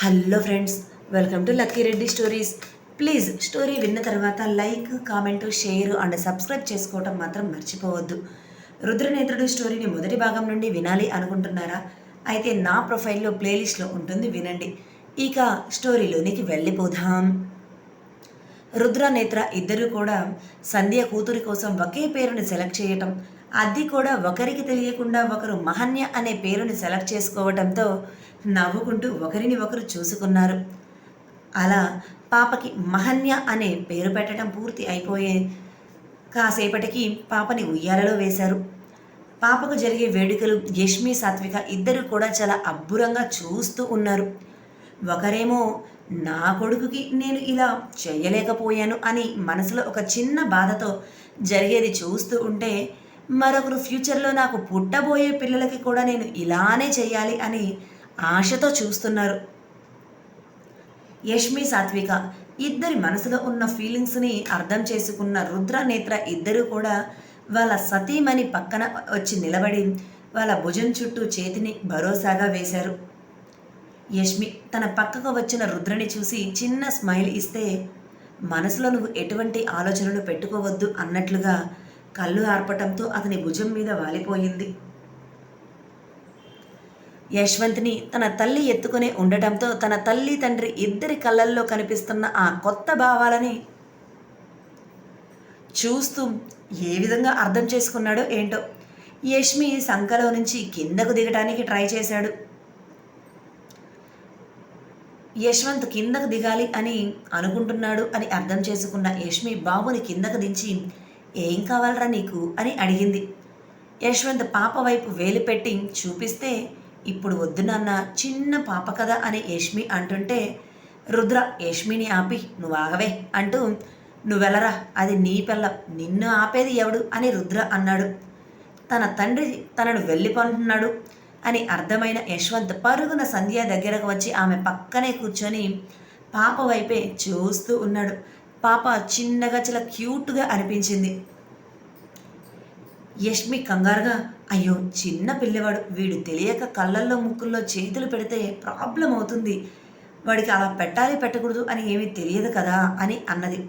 Hello friends welcome to Lucky Reddy stories. Please story విన్న తర్వాత like comment share and subscribe చేసుకోవటం మాత్రం మర్చిపోవద్దు. రుద్రనేత్రుడు స్టోరీని మొదటి భాగం నుండి వినాలి అనుకుంటున్నారా? అయితే నా ప్రొఫైల్లో ప్లేలిస్ట్లో ఉంటుంది వినండి. ఇక స్టోరీలోనికి వెళ్ళిపోదాం. రుద్రనేత్ర ఇద్దరు కూడా సంధ్య కూతురి కోసం ఒకే పేరుని సెలెక్ట్ చేయటం అది కూడా ఒకరికి తెలియకుండా ఒకరు మహన్య అనే పేరుని సెలెక్ట్ చేసుకోవడంతో నవ్వుకుంటూ ఒకరిని ఒకరు చూసుకున్నారు. అలా పాపకి మహన్య అనే పేరు పెట్టడం పూర్తి అయిపోయే కాసేపటికి పాపని ఉయ్యాలలో వేశారు. పాపకు జరిగే వేడుకలు యష్మి సాత్విక ఇద్దరు కూడా చాలా అబ్బురంగా చూస్తూ ఉన్నారు. ఒకరేమో నా కొడుకుకి నేను ఇలా చేయలేకపోయాను అని మనసులో ఒక చిన్న బాధతో జరిగేది చూస్తూ ఉంటే మరొకరు ఫ్యూచర్లో నాకు పుట్టబోయే పిల్లలకి కూడా నేను ఇలానే చేయాలి అని ఆశతో చూస్తున్నారు. యష్మి సాత్విక ఇద్దరి మనసులో ఉన్న ఫీలింగ్స్ని అర్థం చేసుకున్న రుద్ర నేత్ర ఇద్దరూ కూడా వాళ్ళ సతీమణి పక్కన వచ్చి నిలబడి వాళ్ళ భుజం చుట్టూ చేతిని భరోసాగా వేశారు. యష్మి తన పక్కకు వచ్చిన రుద్రని చూసి చిన్న స్మైల్ ఇస్తే మనసులో నువ్వు ఎటువంటి ఆలోచనలు పెట్టుకోవద్దు అన్నట్లుగా కళ్ళు ఆర్పటంతో అతని భుజం మీద వాలిపోయింది. యశ్వంత్ని తన తల్లి ఎత్తుకునే ఉండటంతో తన తల్లి తండ్రి ఇద్దరి కళ్ళల్లో కనిపిస్తున్న ఆ కొత్త భావాలని చూస్తూ ఏ విధంగా అర్థం చేసుకున్నాడో ఏంటో యష్మి సంకలో నుంచి కిందకు దిగటానికి ట్రై చేశాడు. యశ్వంత్ కిందకు దిగాలి అని అనుకుంటున్నాడు అని అర్థం చేసుకున్న యష్మి బాబుని కిందకు దించి ఏం కావాలరా నీకు? అని అడిగింది. యశ్వంత్ పాప వైపు వేలు పెట్టి చూపిస్తే ఇప్పుడు వద్దు నాన్న చిన్న పాప కదా అని యష్మి అంటుంటే రుద్ర యష్మిని ఆపి నువ్వు ఆగవే అంటూ నువ్వెలరా అది నీ పిల్ల నిన్ను ఆపేది ఎవడు? అని రుద్ర అన్నాడు. తన తండ్రి తనను వెళ్ళిపోతున్నాడు అని అర్థమైన యశ్వంత్ పరుగున సంధ్య దగ్గరకు వచ్చి ఆమె పక్కనే కూర్చొని పాప వైపే చూస్తూ ఉన్నాడు. పాప చిన్నగా చాలా క్యూట్గా అనిపించింది. యష్మి కంగారుగా అయ్యో చిన్న పిల్లవాడు వీడు తెలియక కళ్ళల్లో ముక్కుల్లో చేతులు పెడితే ప్రాబ్లం అవుతుంది. వాడికి అలా పెట్టాలి పెట్టకూడదు అని ఏమీ తెలియదు కదా అని అన్నది.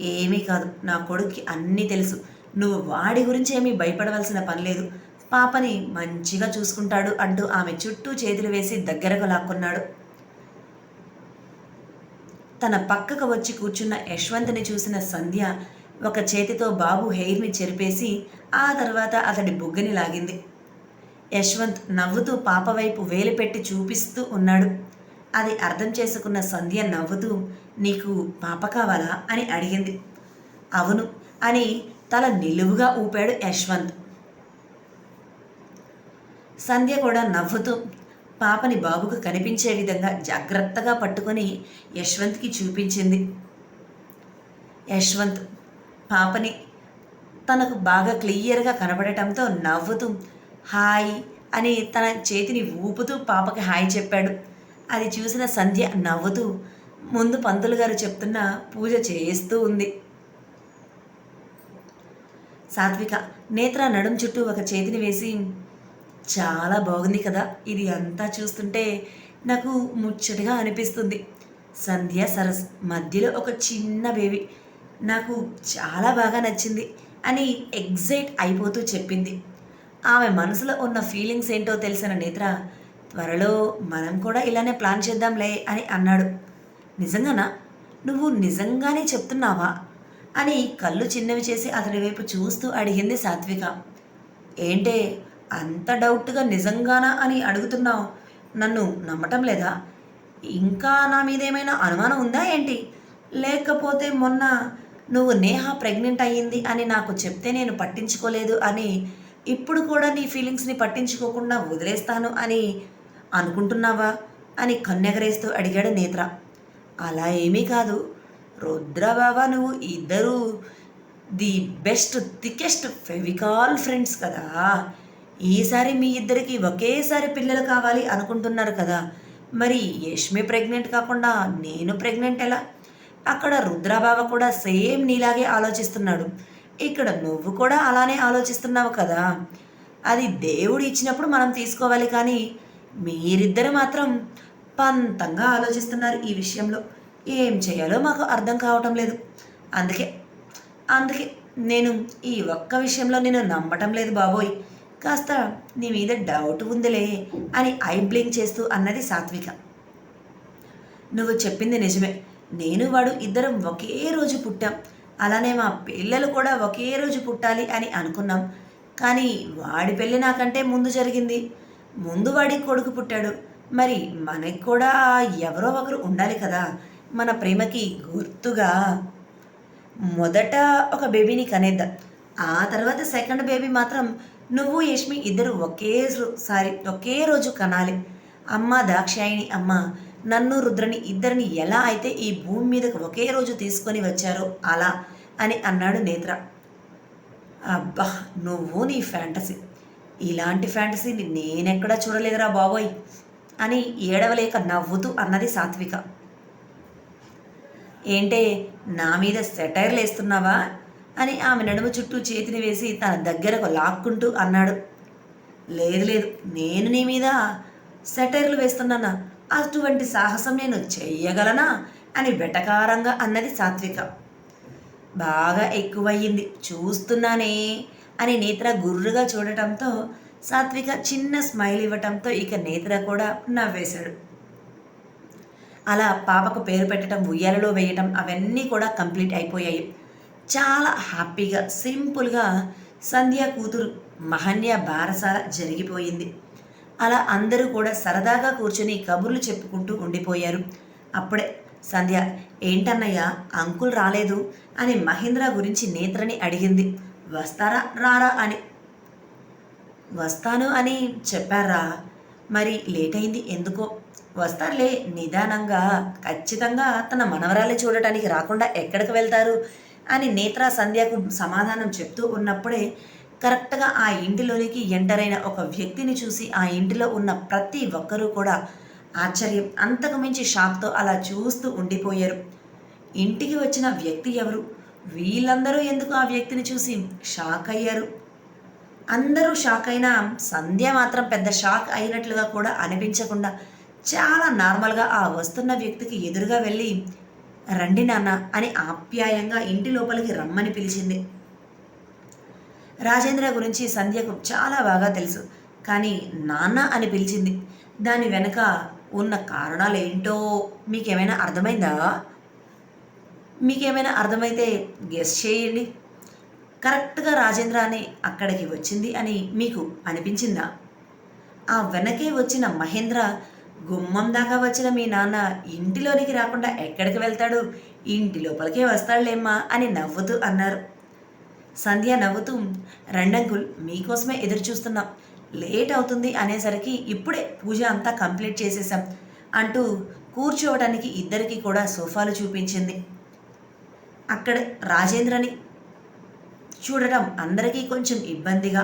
ఏమీ కాదు నా కొడుక్కి అన్నీ తెలుసు. నువ్వు వాడి గురించి ఏమీ భయపడవలసిన పని లేదు. పాపని మంచిగా చూసుకుంటాడు అంటూ ఆమె చుట్టూ చేతులు వేసి దగ్గరకు లాక్కున్నాడు. తన పక్కకు వచ్చి కూర్చున్న యశ్వంత్ని చూసిన సంధ్య ఒక చేతితో బాబు హెయిర్ని చెరిపేసి ఆ తర్వాత అతడి బుగ్గని లాగింది. యశ్వంత్ నవ్వుతూ పాప వైపు వేలు పెట్టి చూపిస్తూ ఉన్నాడు. అది అర్థం చేసుకున్న సంధ్య నవ్వుతూ నీకు పాప కావాలా? అని అడిగింది. అవును అని తల నిలువుగా ఊపాడు యశ్వంత్. సంధ్య కూడా నవ్వుతూ పాపని బాబుకు కనిపించే విధంగా జాగ్రత్తగా పట్టుకొని యశ్వంత్కి చూపించింది. యశ్వంత్ పాపని తనకు బాగా క్లియర్గా కనబడటంతో నవ్వుతూ హాయ్ అని తన చేతిని ఊపుతూ పాపకి హాయ్ చెప్పాడు. అది చూసిన సంధ్య నవ్వుతూ ముందు పంతులు గారు చెప్తున్న పూజ చేస్తూ ఉంది. సాత్విక నేత్ర నడుం చుట్టూ ఒక చేతిని వేసి చాలా బాగుంది కదా ఇది అంతా చూస్తుంటే నాకు ముచ్చటగా అనిపిస్తుంది. సంధ్య సరస్ మధ్యలో ఒక చిన్న బేబీ నాకు చాలా బాగా నచ్చింది అని ఎగ్జైట్ అయిపోతూ చెప్పింది. ఆమె మనసులో ఉన్న ఫీలింగ్స్ ఏంటో తెలిసిన నేత్ర త్వరలో మనం కూడా ఇలానే ప్లాన్ చేద్దాంలే అని అన్నాడు. నిజంగానా? నువ్వు నిజంగానే చెప్తున్నావా? అని కళ్ళు చిన్నవి చేసి అతని వైపు చూస్తూ అడిగింది సాత్విక. ఏంటే అంత డౌట్గా నిజంగానా అని అడుగుతున్నావు? నన్ను నమ్మటం లేదా? ఇంకా నా మీద ఏమైనా అనుమానం ఉందా ఏంటి? లేకపోతే మొన్న నువ్వు నేహ ప్రెగ్నెంట్ అయ్యింది అని నాకు చెప్తే నేను పట్టించుకోలేదు అని ఇప్పుడు కూడా నీ ఫీలింగ్స్ని పట్టించుకోకుండా వదిలేస్తాను అని అనుకుంటున్నావా? అని కన్నెగరేస్తూ అడిగాడు నేత్ర. అలా ఏమీ కాదు. రుద్రబాబా నువ్వు ఇద్దరు the best thickest Fevicol friends కదా. ఈసారి మీ ఇద్దరికి ఒకేసారి పిల్లలు కావాలి అనుకుంటున్నారు కదా. మరి యష్మి ప్రెగ్నెంట్ కాకుండా నేను ప్రెగ్నెంట్ ఎలా? అక్కడ రుద్రబాబా కూడా సేమ్ నీలాగే ఆలోచిస్తున్నాడు. ఇక్కడ నువ్వు కూడా అలానే ఆలోచిస్తున్నావు కదా? అది దేవుడు ఇచ్చినప్పుడు మనం తీసుకోవాలి కానీ మీరిద్దరు మాత్రం పంతంగా ఆలోచిస్తున్నారు ఈ విషయంలో. ఏం చేయాలో మాకు అర్థం కావటం లేదు. అందుకే అందుకే నేను ఈ ఒక్క విషయంలో నేను నమ్మటం లేదు బాబోయ్. కాస్త నీ మీద డౌట్ ఉందిలే అని ఐ బ్లింక్ చేస్తూ అన్నది సాత్విక. నువ్వు చెప్పింది నిజమే. నేను వాడు ఇద్దరం ఒకే రోజు పుట్టాం. అలానే మా పిల్లలు కూడా ఒకే రోజు పుట్టాలి అని అనుకున్నాం. కానీ వాడి పెళ్ళి నాకంటే ముందు జరిగింది. ముందు వాడికి కొడుకు పుట్టాడు. మరి మనకి కూడా ఎవరో ఒకరు ఉండాలి కదా. మన ప్రేమకి గుర్తుగా మొదట ఒక బేబీని కనేద్దాం. ఆ తర్వాత సెకండ్ బేబీ మాత్రం నువ్వు యష్మి ఇద్దరు ఒకే సారి ఒకే రోజు కనాలి. అమ్మ దాక్షాయిని అమ్మ నన్ను రుద్రని ఇద్దరిని ఎలా అయితే ఈ భూమి మీదకు ఒకే రోజు తీసుకొని వచ్చారో అలా అని అన్నాడు నేత్ర. అబ్బా నువ్వు నీ ఫ్యాంటసీ. ఇలాంటి ఫ్యాంటసీని నేనెక్కడా చూడలేదురా బాబోయ్ అని ఏడవలేక నవ్వుతూ అన్నది సాత్విక. ఏంటే నా మీద సెటైర్లు వేస్తున్నావా అని ఆమె నడుము చుట్టూ చేతిని వేసి తన దగ్గరకు లాక్కుంటూ అన్నాడు. లేదు లేదు నేను నీ మీద సెటైర్లు వేస్తున్నానా? అటువంటి సాహసం నేను చేయగలనా అని వెటకారంగా అన్నది సాత్విక. బాగా ఎక్కువయ్యింది చూస్తున్నానే అని నేత్ర గుర్రుగా చూడటంతో సాత్విక చిన్న స్మైల్ ఇవ్వటంతో ఇక నేత్ర కూడా నవ్వేశాడు. అలా పాపకు పేరు పెట్టడం ఉయ్యాలలో వేయటం అవన్నీ కూడా కంప్లీట్ అయిపోయాయి. చాలా హ్యాపీగా సింపుల్గా సంధ్య కూతురు మహన్య బారసాల జరిగిపోయింది. అలా అందరూ కూడా సరదాగా కూర్చొని కబుర్లు చెప్పుకుంటూ ఉండిపోయారు. అప్పుడే సంధ్య ఏంటన్నయ్య అంకుల్ రాలేదు అని మహేంద్ర గురించి నేత్రని అడిగింది. వస్తారా రారా అని. వస్తాను అని చెప్పారా? మరి లేట్ అయింది ఎందుకో? వస్తారులే నిదానంగా ఖచ్చితంగా తన మనవరాలే చూడటానికి రాకుండా ఎక్కడికి వెళ్తారు? అని నేత్ర సంధ్యకు సమాధానం చెప్తూ ఉన్నప్పుడే కరెక్ట్గా ఆ ఇంటిలోనికి ఎంటర్ అయిన ఒక వ్యక్తిని చూసి ఆ ఇంటిలో ఉన్న ప్రతి ఒక్కరూ కూడా ఆశ్చర్యం. అంతకుమించి షాక్తో అలా చూస్తూ ఉండిపోయారు. ఇంటికి వచ్చిన వ్యక్తి ఎవరు? వీళ్ళందరూ ఎందుకు ఆ వ్యక్తిని చూసి షాక్ అయ్యారు? అందరూ షాక్ అయినా సంధ్య మాత్రం పెద్ద షాక్ అయినట్లుగా కూడా అనిపించకుండా చాలా నార్మల్గా ఆ వస్తున్న వ్యక్తికి ఎదురుగా వెళ్ళి రండి నాన్న అని ఆప్యాయంగా ఇంటి లోపలికి రమ్మని పిలిచింది. రాజేంద్ర గురించి సంధ్యకు చాలా బాగా తెలుసు. కానీ నాన్న అని పిలిచింది. దాని వెనక ఉన్న కారణాలు ఏంటో మీకేమైనా అర్థమైందా? మీకేమైనా అర్థమైతే గెస్ చేయండి. కరెక్ట్గా రాజేంద్ర అని అక్కడికి వచ్చింది అని మీకు అనిపించిందా? ఆ వెనకే వచ్చిన మహేంద్ర గుమ్మం దాకా వచ్చిన మీ నాన్న ఇంటిలోనికి రాకుండా ఎక్కడికి వెళ్తాడు? ఇంటి లోపలికే వస్తాడులేమ్మా అని నవ్వుతూ అన్నారు. సంధ్య నవ్వుతూ రెండంకుల్ మీకోసమే ఎదురు చూస్తున్నాం లేట్ అవుతుంది అనేసరికి ఇప్పుడే పూజ అంతా కంప్లీట్ చేసేసాం అంటూ కూర్చోవడానికి ఇద్దరికి కూడా సోఫాలు చూపించింది. అక్కడ రాజేంద్రని చూడటం అందరికీ కొంచెం ఇబ్బందిగా.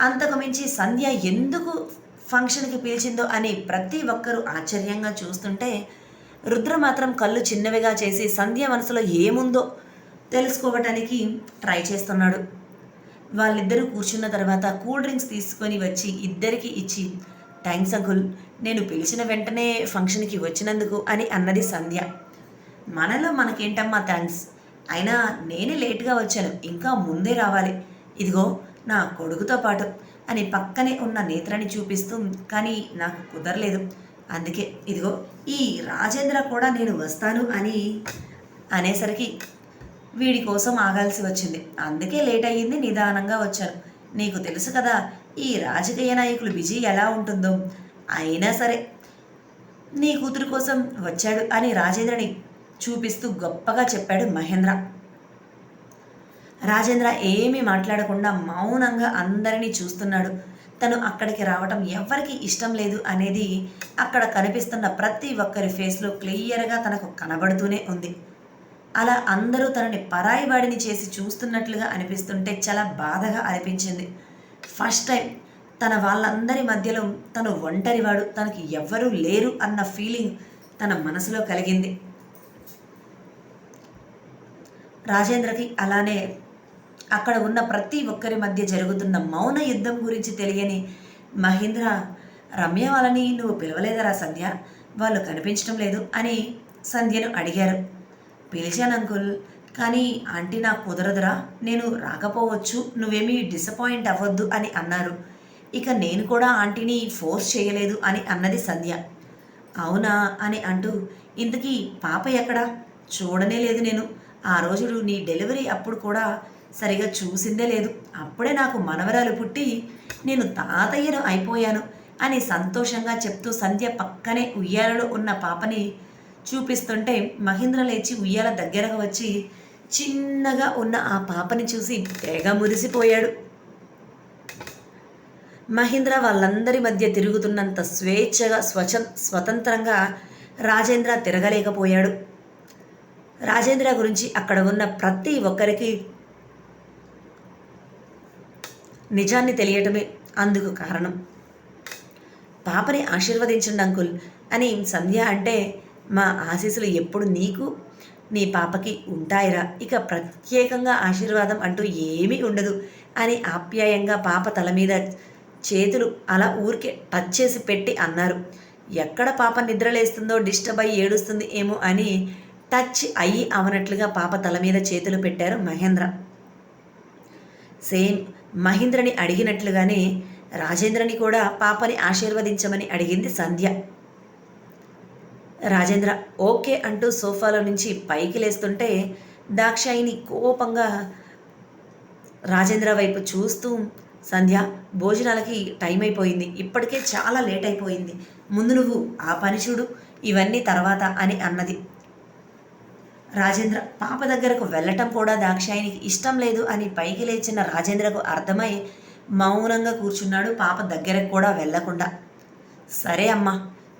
అంతకు మించి సంధ్య ఎందుకు ఫంక్షన్కి పిలిచిందో అని ప్రతి ఒక్కరూ ఆశ్చర్యంగా చూస్తుంటే రుద్ర మాత్రం కళ్ళు చిన్నవిగా చేసి సంధ్య మనసులో ఏముందో తెలుసుకోవటానికి ట్రై చేస్తున్నాడు. వాళ్ళిద్దరూ కూర్చున్న తర్వాత కూల్ డ్రింక్స్ తీసుకొని వచ్చి ఇద్దరికి ఇచ్చి థ్యాంక్స్ అంకుల్ నేను పిలిచిన వెంటనే ఫంక్షన్కి వచ్చినందుకు అని అన్నది సంధ్య. మనలో మనకేంటమ్మా థ్యాంక్స్ అయినా నేనే లేట్గా వచ్చాను ఇంకా ముందే రావాలి. ఇదిగో నా కొడుకుతో పాటు అని పక్కనే ఉన్న నేత్రాన్ని చూపిస్తూ కానీ నాకు కుదరలేదు. అందుకే ఇదిగో ఈ రాజేంద్ర కూడా నేను వస్తాను అని అనేసరికి వీడి కోసం ఆగాల్సి వచ్చింది. అందుకే లేట్ అయ్యింది నిదానంగా వచ్చాను నీకు తెలుసు కదా ఈ రాజకీయ నాయకులు బిజీ ఎలా ఉంటుందో. అయినా సరే నీ కూతురు కోసం వచ్చాడు అని రాజేంద్రని చూపిస్తూ గొప్పగా చెప్పాడు మహేంద్ర. రాజేంద్ర ఏమీ మాట్లాడకుండా మౌనంగా అందరినీ చూస్తున్నాడు. తను అక్కడికి రావటం ఎవరికి ఇష్టం లేదు అనేది అక్కడ కనిపిస్తున్న ప్రతి ఒక్కరి ఫేస్లో క్లియర్గా తనకు కనబడుతూనే ఉంది. అలా అందరూ తనని పరాయి వాడిని చేసి చూస్తున్నట్లుగా అనిపిస్తుంటే చాలా బాధగా అనిపించింది. ఫస్ట్ టైం తన వాళ్ళందరి మధ్యలో తను ఒంటరివాడు తనకి ఎవ్వరూ లేరు అన్న ఫీలింగ్ తన మనసులో కలిగింది. రాజేంద్రకి అలానే అక్కడ ఉన్న ప్రతి ఒక్కరి మధ్య జరుగుతున్న మౌన యుద్ధం గురించి తెలియని మహేంద్ర రమ్య వాళ్ళని నువ్వు పిలవలేదరా సంధ్య? వాళ్ళు కనిపించడం లేదు అని సంధ్యను అడిగారు. పిలిచాను అంకుల్ కానీ ఆంటీ నాకు కుదరదురా నేను రాకపోవచ్చు నువ్వేమీ డిసప్పాయింట్ అవ్వద్దు అని అన్నారు. ఇక నేను కూడా ఆంటీని ఫోర్స్ చేయలేదు అని అన్నది సంధ్య. అవునా అని అంటూ ఇంతకీ పాప ఎక్కడా? చూడనే లేదు నేను. ఆ రోజు నీ డెలివరీ అప్పుడు కూడా సరిగా చూసిందే లేదు. అప్పుడే నాకు మనవరాలు పుట్టి నేను తాతయ్యను అయిపోయాను అని సంతోషంగా చెప్తూ సంధ్య పక్కనే ఉయ్యాలలో ఉన్న పాపని చూపిస్తుంటే మహేంద్ర లేచి ఉయ్యాల దగ్గరకు వచ్చి చిన్నగా ఉన్న ఆ పాపని చూసి తెగ మురిసిపోయాడు. మహేంద్ర వాళ్ళందరి మధ్య తిరుగుతున్నంత స్వేచ్ఛగా స్వచ స్వతంత్రంగా రాజేంద్ర తిరగలేకపోయాడు. రాజేంద్ర గురించి అక్కడ ఉన్న ప్రతి ఒక్కరికి నిజాన్ని తెలియటమే అందుకు కారణం. పాపని ఆశీర్వదించండి అంకుల్ అని సంధ్య అంటే మా ఆశీస్సులు ఎప్పుడు నీకు నీ పాపకి ఉంటాయిరా. ఇక ప్రత్యేకంగా ఆశీర్వాదం అంటూ ఏమీ ఉండదు అని ఆప్యాయంగా పాప తల మీద చేతులు అలా ఊరికే టచ్ చేసి పెట్టి అన్నారు. ఎక్కడ పాప నిద్రలేస్తుందో డిస్టర్బ్ అయ్యి ఏడుస్తుంది ఏమో అని టచ్ అయ్యి అవనట్లుగా పాప తల మీద చేతులు పెట్టారు మహేంద్ర. సేమ్ మహేంద్రని అడిగినట్లుగానే రాజేంద్రని కూడా పాపని ఆశీర్వదించమని అడిగింది సంధ్య. రాజేంద్ర ఓకే అంటూ సోఫాలో నుంచి పైకి లేస్తుంటే దాక్షాయిని కోపంగా రాజేంద్ర వైపు చూస్తూ సంధ్య భోజనాలకి టైం అయిపోయింది. ఇప్పటికే చాలా లేట్ అయిపోయింది. ముందు నువ్వు ఆ పని చూడు ఇవన్నీ తర్వాత అని అన్నది. రాజేంద్ర పాప దగ్గరకు వెళ్ళటం కూడా దాక్షాయినికి ఇష్టం లేదు అని పైకి లేచిన రాజేంద్రకు అర్థమై మౌనంగా కూర్చున్నాడు పాప దగ్గరకు కూడా వెళ్ళకుండా. సరే అమ్మా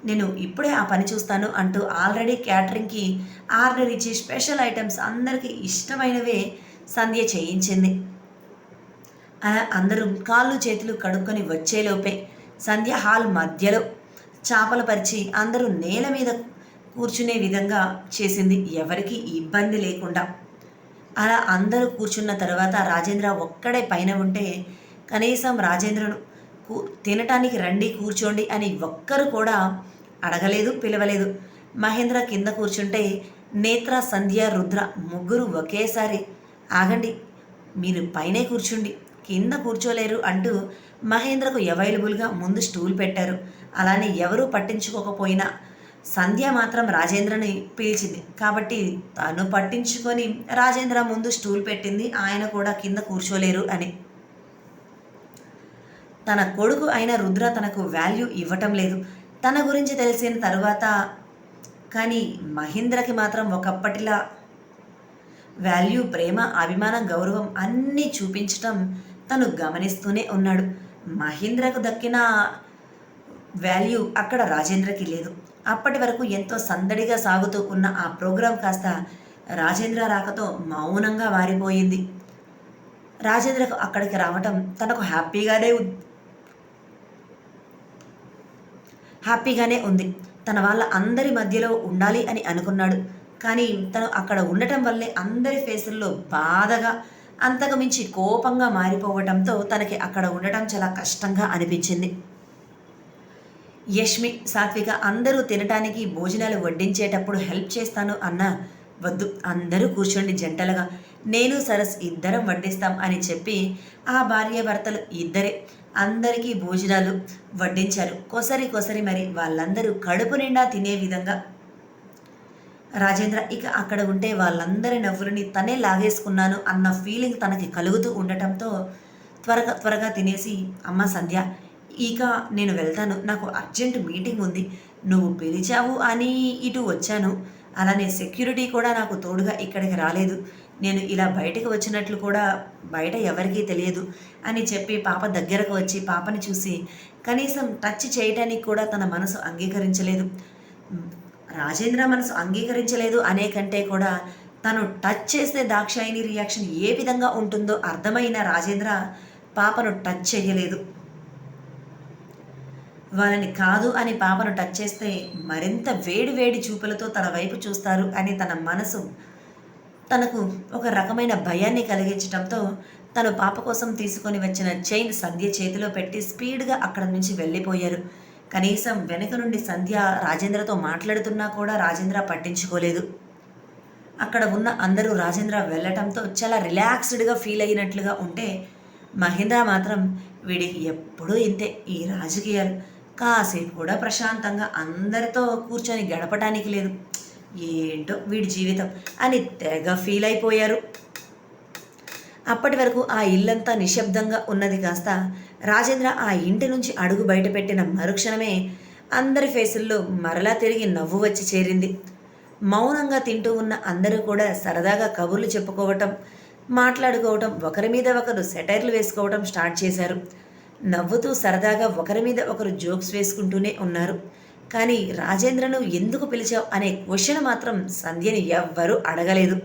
నేను ఇప్పుడే ఆ పని చూస్తాను అంటూ ఆల్రెడీ క్యాటరింగ్కి ఆర్డర్ ఇచ్చి స్పెషల్ ఐటమ్స్ అందరికీ ఇష్టమైనవే సంధ్య చేయించింది. అలా అందరూ కాళ్ళు చేతులు కడుక్కొని వచ్చేలోపే సంధ్య హాల్ మధ్యలో చేపలు పరిచి అందరూ నేల మీద కూర్చునే విధంగా చేసింది. ఎవరికి ఇబ్బంది లేకుండా. అలా అందరూ కూర్చున్న తర్వాత రాజేంద్ర ఒక్కడే పైన ఉంటే కనీసం రాజేంద్రను కూ తినటానికి రండి కూర్చోండి అని ఒక్కరు కూడా అడగలేదు పిలవలేదు. మహేంద్ర కింద కూర్చుంటే నేత్ర సంధ్య రుద్ర ముగ్గురు ఒకేసారి. ఆగండి మీరు పైనే కూర్చుండి. కింద కూర్చోలేరు అంటూ మహేంద్రకు అవైలబుల్గా ముందు స్టూల్ పెట్టారు. అలానే ఎవరూ పట్టించుకోకపోయినా సంధ్య మాత్రం రాజేంద్రని పిలిచింది. కాబట్టి తను పట్టించుకొని రాజేంద్ర ముందు స్టూల్ పెట్టింది ఆయన కూడా కింద కూర్చోలేరు అని. తన కొడుకు అయిన రుద్ర తనకు వాల్యూ ఇవ్వటం లేదు. తన గురించి తెలిసిన తరువాత కానీ మహేంద్రకి మాత్రం ఒకప్పటిలా వాల్యూ ప్రేమ అభిమానం గౌరవం అన్నీ చూపించటం తను గమనిస్తూనే ఉన్నాడు. మహేంద్రకు దక్కిన వాల్యూ అక్కడ రాజేంద్రకి లేదు. అప్పటి వరకు ఎంతో సందడిగా సాగుతూ ఉన్న ఆ ప్రోగ్రాం కాస్త రాజేంద్ర రాకతో మౌనంగా మారిపోయింది. రాజేంద్రకు అక్కడికి రావటం తనకు హ్యాపీగానే ఉంది హ్యాపీగానే ఉంది. తన వాళ్ళ అందరి మధ్యలో ఉండాలి అని అనుకున్నాడు. కానీ తను అక్కడ ఉండటం వల్లే అందరి ఫేసుల్లో బాధగా అంతకు మించి కోపంగా మారిపోవటంతో తనకి అక్కడ ఉండటం చాలా కష్టంగా అనిపించింది. యష్మి సాత్విక అందరూ తినటానికి భోజనాలు వడ్డించేటప్పుడు హెల్ప్ చేస్తాను అన్న వద్దు. అందరూ కూర్చోండి జంటలుగా. నేను సరస్ ఇద్దరం వడ్డిస్తాం అని చెప్పి ఆ భార్యాభర్తలు ఇద్దరే అందరికీ భోజనాలు వడ్డించారు. కొసరి కొసరి మరి వాళ్ళందరూ కడుపు నిండా తినే విధంగా రాజేంద్ర ఇక అక్కడ ఉంటే వాళ్ళందరి నవ్వులని తనే లాగేసుకున్నాను అన్న ఫీలింగ్ తనకి కలుగుతూ ఉండటంతో త్వరగా త్వరగా తినేసి అమ్మ సంధ్య ఇక నేను వెళ్తాను. నాకు అర్జెంట్ మీటింగ్ ఉంది. నువ్వు పిలిచావు అని ఇటు వచ్చాను. అలానే సెక్యూరిటీ కూడా నాకు తోడుగా ఇక్కడికి రాలేదు. నేను ఇలా బయటకు వచ్చినట్లు కూడా బయట ఎవరికీ తెలియదు అని చెప్పి పాప దగ్గరకు వచ్చి పాపని చూసి కనీసం టచ్ చేయడానికి కూడా తన మనసు అంగీకరించలేదు. రాజేంద్ర మనసు అంగీకరించలేదు అనే కంటే కూడా తను టచ్ చేస్తే దాక్షాయిని రియాక్షన్ ఏ విధంగా ఉంటుందో అర్థమైన రాజేంద్ర పాపను టచ్ చేయలేదు. వాళ్ళని కాదు అని పాపను టచ్ చేస్తే మరింత వేడి వేడి చూపులతో తన వైపు చూస్తారు అని తన మనసు తనకు ఒక రకమైన భయాన్ని కలిగించడంతో తను పాప కోసం తీసుకొని వచ్చిన చైన్ సంధ్య చేతిలో పెట్టి స్పీడ్గా అక్కడ నుంచి వెళ్ళిపోయారు. కనీసం వెనక నుండి సంధ్య రాజేంద్రతో మాట్లాడుతున్నా కూడా రాజేంద్ర పట్టించుకోలేదు. అక్కడ ఉన్న అందరూ రాజేంద్ర వెళ్ళటంతో చాలా రిలాక్స్డ్గా ఫీల్ అయినట్లుగా ఉంటే మహేంద్ర మాత్రం వీడికి ఎప్పుడూ ఇంతే ఈ రాజకీయాలు. కాసేపు కూడా ప్రశాంతంగా అందరితో కూర్చొని గడపటానికి లేదు. ఏంటో వీడి జీవితం అని తెగ ఫీల్ అయిపోయారు. అప్పటి వరకు ఆ ఇల్లంతా నిశ్శబ్దంగా ఉన్నది కాస్త రాజేంద్ర ఆ ఇంటి నుంచి అడుగు బయటపెట్టిన మరుక్షణమే అందరి ఫేసుల్లో మరలా తిరిగి నవ్వు వచ్చి చేరింది. మౌనంగా తింటూ ఉన్న అందరూ కూడా సరదాగా కబుర్లు చెప్పుకోవటం మాట్లాడుకోవటం ఒకరి మీద ఒకరు సెటైర్లు వేసుకోవటం స్టార్ట్ చేశారు. నవ్వుతూ సరదాగా ఒకరి మీద ఒకరు జోక్స్ వేసుకుంటూనే ఉన్నారు. కానీ రాజేంద్రను ఎందుకు పిలిచావు అనే క్వశ్చన్ మాత్రం సంధ్యని ఎవ్వరూ అడగలేదు.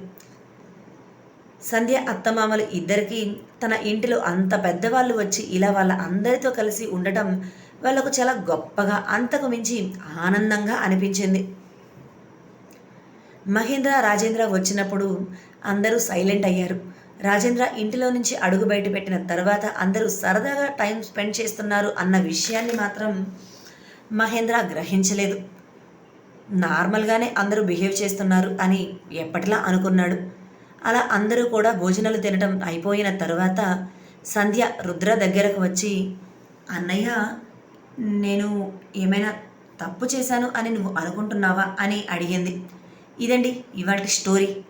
సంధ్య అత్తమామలు ఇద్దరికీ తన ఇంటిలో అంత పెద్దవాళ్ళు వచ్చి ఇలా వాళ్ళ అందరితో కలిసి ఉండటం వాళ్ళకు చాలా గొప్పగా అంతకు మించి ఆనందంగా అనిపించింది. మహేంద్ర రాజేంద్ర వచ్చినప్పుడు అందరూ సైలెంట్ అయ్యారు. రాజేంద్ర ఇంటిలో నుంచి అడుగు బయట పెట్టిన తర్వాత అందరూ సరదాగా టైం స్పెండ్ చేస్తున్నారు అన్న విషయాన్ని మాత్రం మహేంద్ర గ్రహించలేదు. నార్మల్గానే అందరూ బిహేవ్ చేస్తున్నారు అని ఎప్పటిలా అనుకున్నాడు. అలా అందరూ కూడా భోజనాలు తినడం అయిపోయిన తర్వాత సంధ్య రుద్ర దగ్గరకు వచ్చి అన్నయ్య నేను ఏమైనా తప్పు చేశాను అని నువ్వు అనుకుంటున్నావా? అని అడిగింది. ఇదండి ఇవాటి స్టోరీ.